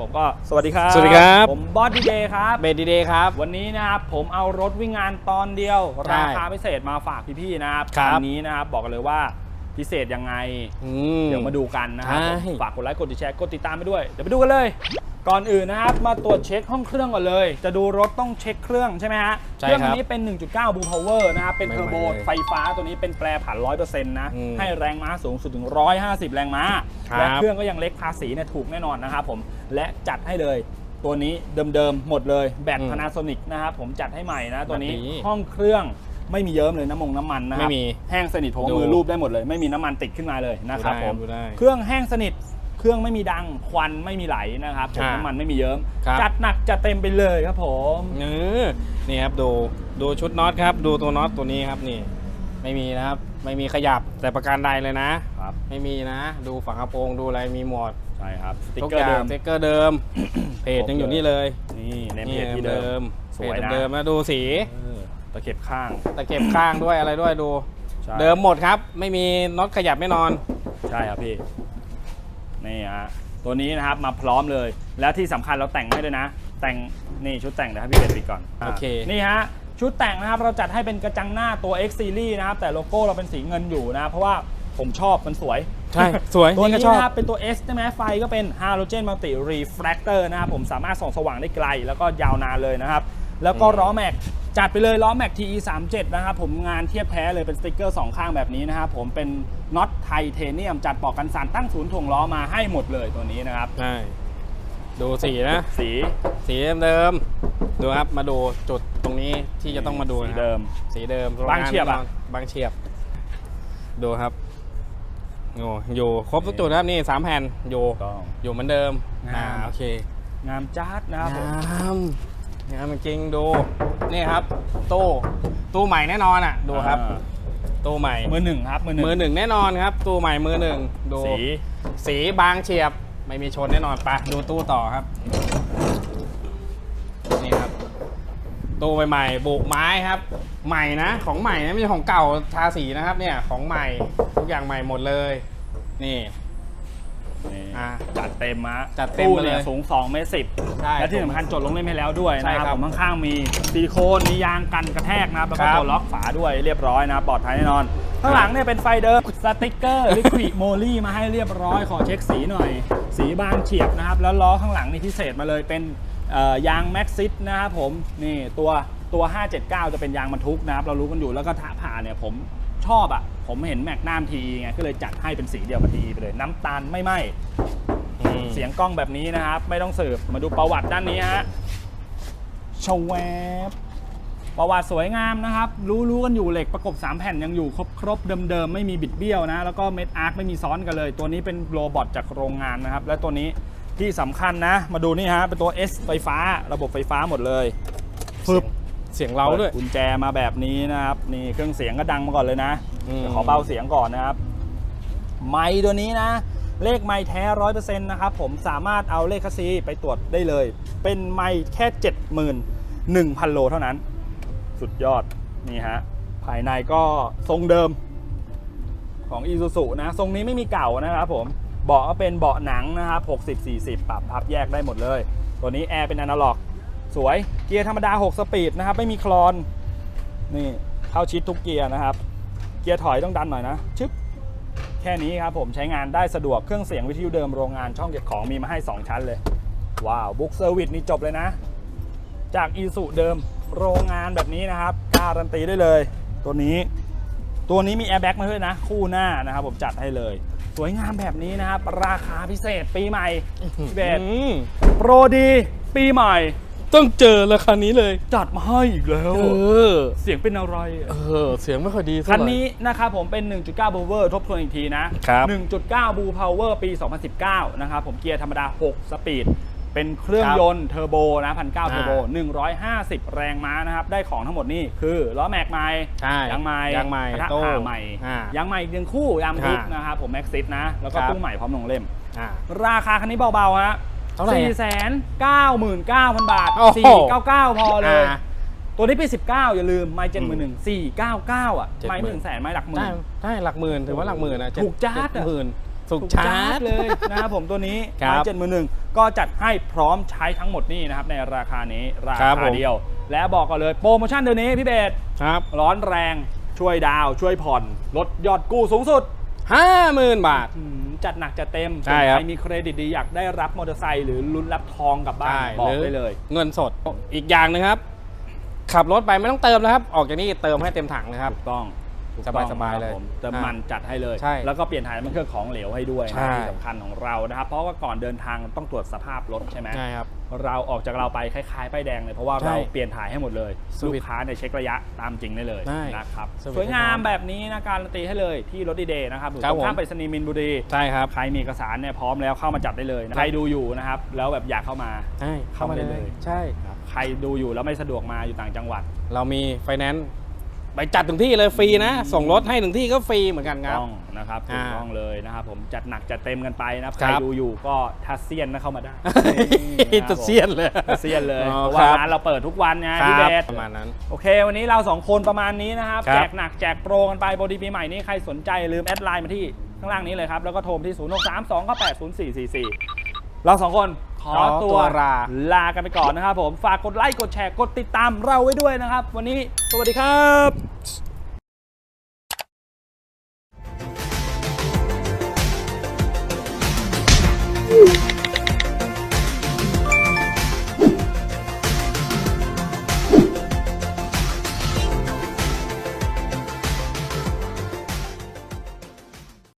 ผมก็สวัสดีครับ สวัสดีครับ ผมบอสดีเดย์ครับ เบดีเดย์ครับ วันนี้นะครับผมเอารถวิ่งงานตอนเดียว ใช่ราคาพิเศษมาฝากพี่ๆนะครับครับ นนี้นะครับบอกกันเลยว่าพิเศษยังไง อืมเดี๋ยวมาดูกันนะครับใช่ ผมฝากกดไลค์กดแชร์กดติดตามไปด้วย เดี๋ยวไปดูกันเลย ก่อนอื่นนะครับ มาตรวจเช็คห้องเครื่องก่อนเลย จะดูรถต้องเช็คเครื่องใช่ไหมฮะใช่เครื่องครับนี้เป็น 1.9บูพาวเวอร์นะครับ เป็นใหม่เทอร์โบๆเลยไฟฟ้าตัวนี้เป็นแปรผัน 100%นะอืมให้แรงม้าสูงสุดถึง 150 แรงม้าครับและเครื่องก็ยังเล็กภาษีเนี่ยถูกแน่นอนนะครับผม และจัดให้เลยตัวนี้เดิมๆ หมดเลยแบตอืมพานาโซนิกนะครับผมจัดให้ใหม่นะตัวนี้แบบนี้ห้องเครื่องไม่มีเยิ้มเลยน้ำมงน้ำมันนะครับไม่มีแห้งสนิทผมเอาดูมือรูปได้หมดเลย ไม่มีน้ำมันติดขึ้นมาเลยนะครับดูได้ผมดูได้เครื่องแห้งสนิท เครื่องไม่มีดังควันไม่มีไหลนะครับผมอ่าน้ำมันไม่มีเยิ้มครับ จัดหนักจัดเต็มไปเลยครับผมเออนี่ครับดูดูชุดน็อตครับ ดูตัวน็อตตัวนี้ครับนี่ ไม่มีนะครับ ไม่มีขยับแต่ประการใดเลยนะ ครับไม่มีนะ ดูฝากระโปรงดูอะไรมีหมดใช่ครับสติ๊กทุกเกออร์ย่าเดิงม สติ๊กเกอร์เดิม เพจยังอยู่นี่เลยนี่เนมเพนี่จที่เดิมสเพวยจนะ เดิมนะดูสีเออตะเข็บข้าง ตะเข็บข้างด้วยอะไรด้วยดู ใช่เดิมหมดครับ ไม่มีน็อตขยับแน่นอน ใช่ครับพี่ นี่ฮะตัวนี้นะครับมาพร้อมเลย แล้วที่สำคัญเราแต่งให้ด้วยนะ แต่งนี่ชุดแต่งเดี๋ยวให้พี่เบสปิดก่อนโอเคนี่ฮะชุดแต่งนะครับเราจัดให้เป็นกระจังหน้าตัว X Series นะครับแต่โลโก้เราเป็นสีเงินอยู่นะเพราะว่าผมชอบมันสวย ใช่ สวย ตัวนี่ก็นี้ชอบนะครับเป็นตัว S ใช่ไหมไฟก็เป็น Halogen Multi Refractor นะครับผมสามารถส่องสว่างได้ไกล แล้วก็ยาวนานเลยนะครับ แล้วก็อืมล้อแม็ก จัดไปเลยล้อแม็ก TE 3 7นะครับผมงานเทียบแท้เลยเป็นสติกเกอร์สองข้างแบบนี้นะครับผมเป็นน็อตไทเทเนียม จัดปลอกกันสารตั้งศูนย์ถ่วงล้อมาให้หมดเลยตัวนี้นะครับ ใช่ดูสีนะ สีสีเดิมๆดูครับมาดูจุดตรงนี้ที่จะต้องมาดูสีนะครับเดิม สีเดิมบางเฉียบอะ บางเฉียบ ดูครับโอ้อยู่ครบทุกจุดนะครับนี่สามแผ่นอยู่ต้อง อยู่เหมือนเดิมงาม อ่าโอเคงามจัดนะครับผม งาม งามจริงๆดูนี่ครับ ตู้ตู้ใหม่แน่นอนอะ ดูครับ อ่าตู้ใหม่ มือหนึ่งครับมือหนึ่งมือหนึ่งแน่นอนครับ ตู้ใหม่มือหนึ่งดูสีสีบางเฉียบไม่มีชนแน่นอนไปดูตู้ต่อครับ นี่ครับ ตู้ใหม่ๆบุกไม้ครับ ใหม่นะ ของใหม่นะไม่ใช่ของเก่าทาสีนะครับ เนี่ย ของใหม่ทุกอย่างใหม่หมดเลย นี่ นี่อะจัดเต็มมะจัดเต็มตู้ไปเลยเนี่ยสูง2เมตรสิบใช่และที่สำคัญจดลงเล่นให้แล้วด้วยใช่นะครับครับผมข้างๆมีซิลิโคนมียางกันกระแทกนะครับแล้วก็ครับตัวล็อกฝาด้วยเรียบร้อยนะปลอดภัยแน่นอน ข้างหลังเนี่ยเป็นไฟเดิมสติกเกอร์ลิควิดโมลี่มาให้เรียบร้อยขอเช็คสีหน่อย สีบางเฉียบนะครับ แล้วล้อข้างหลังนี่พิเศษมาเลยเป็นเอ่อยางแม็กซิสนะครับผมนี่ตัวตัว 579 จะเป็นยางบรรทุกนะครับเรารู้กันอยู่แล้วก็ถาผ่าเนี่ยผมชอบอะ ผมเห็นแม็กนามทีไงก็เลยจัดให้เป็นสีเดียวกับทีไปเลย น้ำตาลไม่ไหม้อืมเสียงกล้องแบบนี้นะครับ ไม่ต้องสืบมาดูประวัติด้านนี้ฮะชวบประวัติสวยงามนะครับ รู้รู้กันอยู่เหล็กประกบ 3 แผ่นยังอยู่ครบครบเดิมๆ ไม่มีบิดเบี้ยวนะ แล้วก็เม็ดอาร์คไม่มีซ้อนกันเลย ตัวนี้เป็นโรบอทจากโรงงานนะครับ และตัวนี้ที่สำคัญนะ มาดูนี่ฮะ เป็นตัว S ไฟฟ้า ระบบไฟฟ้าหมดเลยเสียง เสียงเราด้วยปิกุญแจมาแบบนี้นะครับ นี่เครื่องเสียงก็ดังมาก่อนเลยนะอืมเดี๋ยวขอเบาเสียงก่อนนะครับ ไมค์ตัวนี้นะ เลขไมค์แท้ร้อยเปอร์เซ็นต์นะครับผมสามารถเอาเลขคัสซีไปตรวจได้เลย เป็นไมค์แค่เจ็ดหมื่นหนึ่งพันโลเท่านั้น สุดยอดนี่ฮะภายในก็ทรงเดิมของ i s u z u นะ ทรงนี้ไม่มีเก่านะครับผมเบาะก็เป็นเบาะหนังนะครับ 60 40 ปรับพับแยกได้หมดเลย ตัวนี้แอร์เป็นอนาล็อก สวยเกียร์ธรรมดา 6 สปีดนะครับ ไม่มีคลอนนี่เข้าชิดทุกเกียร์นะครับ เกียร์ถอยต้องดันหน่อยนะชึบแค่นี้ครับผมใช้งานได้สะดวกเครื่องเสียงวิทยุเดิมโรงงานช่องเก็บของมีมาให้ 2 ชั้นเลย ว้าวบุ๊กเซอร์วิสนี่จบเลยนะ จากอีสุเดิมโรงงานแบบนี้นะครับ การันตีได้เลย ตัวนี้ ตัวนี้มีแอร์แบ็กมาด้วยนะ คู่หน้านะครับ ผมจัดให้เลย สวยงามแบบนี้นะครับ ราคาพิเศษปีใหม่เบสอืมโปรดี ปีใหม่ ต้องเจอราคานี้เลย จัดมาให้อีกแล้ว เออ เสียงเป็นอะไรอะเออ เสียงไม่ค่อยดีเท่าคันไหร่ นี้นะครับผมเป็น 1.9บูเวอร์ทบทวนอีกทีนะ ครับ 1.9บูพาวเวอร์ปี 2019 นะครับผมเกียร์ธรรมดา 6 สปีด เป็นเครื่องครับยนต์เทอร์โบนะ1,900เทอร์โบ 150 แรงม้านะครับ ได้ของทั้งหมดนี่คือล้อแม็กใหม่ใช่ยางใหม่ยางใหม่กระทะโต้ผ่าใหม่อ่ายางใหม่อีกหนึ่งคู่ยางทุกอ่านนะครับผมแม็กซิสนะ แล้วก็ครับตู้ใหม่พร้อมลงเล่ม อ่า ราคาคันนี้เบาๆฮะ เท่าไหร่สี่แสนเก้าหมื่นเก้าพันบาทโอ้โห สี่เก้าเก้าพอเลย อ่า ตัวนี้ปี19อย่าลืมไมเจนมือหนึ่งสี่เก้าเก้าอะ70,000 ไมหนึ่งแสนไมหลักหมื่ได้น ได้หลักหมื่นถือว่าหลักหมื่นนะถูกจ๊าดอะหมื่นสุกถูกชาชาร์ร์จจเลยนะครับผมตัวนี้ครับเจ็ดหมื่นหนึ่งก็จัดให้พร้อมใช้ทั้งหมดนี่นะครับในราคานี้ราครับคาผมเดียว และบอกก่อนเลยโปรโมชั่นเดี๋ยวนี้พี่เบส ครับ ร้อนแรงช่วยดาวช่วยผ่อน ลดยอดกู้สูงสุด ห้าหมื่นบาท อืมจัดหนักจัดเต็มใช่ครับใครมีเครดิตดีอยากได้รับมอเตอร์ไซค์หรือลุ้นรับทองกลับบ้าน บอกหรืได้เลย เงินสดอีกอย่างหนึงครับ ขับรถไปไม่ต้องเติมแล้วครับ ออกจากนี่เติมให้เต็มถังนะครับ ถูกต้องถูกสต้องบายๆครับเลยผมเติมอ่ามันจัดให้เลย ใช่แล้วก็เปลี่ยนถ่ายน้ำมันเครื่องของเหลวให้ด้วยใช่นะที่สำคัญของเรานะครับ เพราะว่าก่อนเดินทางต้องตรวจสภาพรถใช่ไหม ใช่ครับ เราออกจากเราไปคล้ายๆป้ายแดงเลยเพราะว่าใช่เราเปลี่ยนถ่ายให้หมดเลยสลูวิกตช์ค้าเนี่ยเช็คระยะตามจริงได้เลยใช่นะครับสวิตช์สวยงามแบบนี้นะการันตีให้เลยที่รถดีเดย์นะครับอยู่ครัตบรงข้ามผมไปรษณีย์มินบุรีใช่ครับใครมีเอกสารเนี่ยพร้อมแล้วเข้ามาจับได้เลยนะใครดูอยู่นะครับแล้วแบบอยากเข้ามาใช่เข้ามาเข้ามาได้เลเลยยใช่ใครดูอยู่แล้วไม่สะดวกมาอยู่ต่างจังหวัด เรามีไฟแนนซ์ ไปจัดถึงที่เลยฟรีนะ ส่งรถให้ถึงที่ก็ฟรีเหมือนกันครับต้องนะครับถูกอ่าต้องเลยนะครับผมจัดหนักจัดเต็มกันไปนะครับคใครัรบดูอยู่ก็ทัสเซียนนะเข้ามาได้จะเซียนเลยทัสเซียนเลยอ๋อเพราะว่าครับร้านเราเปิดทุกวันไงคพี่รับเบสประมาณนั้นโอเค วันนี้เราสองคนประมาณนี้นะครับครับแจกหนักแจกโปรกันไปโปรดีปีใหม่นี้ใครสนใจอย่าลืมแอดไลน์มาที่ข้างล่างนี้เลยครับแล้วก็โทรมาที่ 0 6 3 2 9 8 0 4 4 4 เราสองคน ขอตัตัววลาลากันไปก่อนนะครับผม ฝากกดไลค์ กดแชร์ กดติดตามเราไว้ด้วยนะครับ วันนี้สวัสดีครับ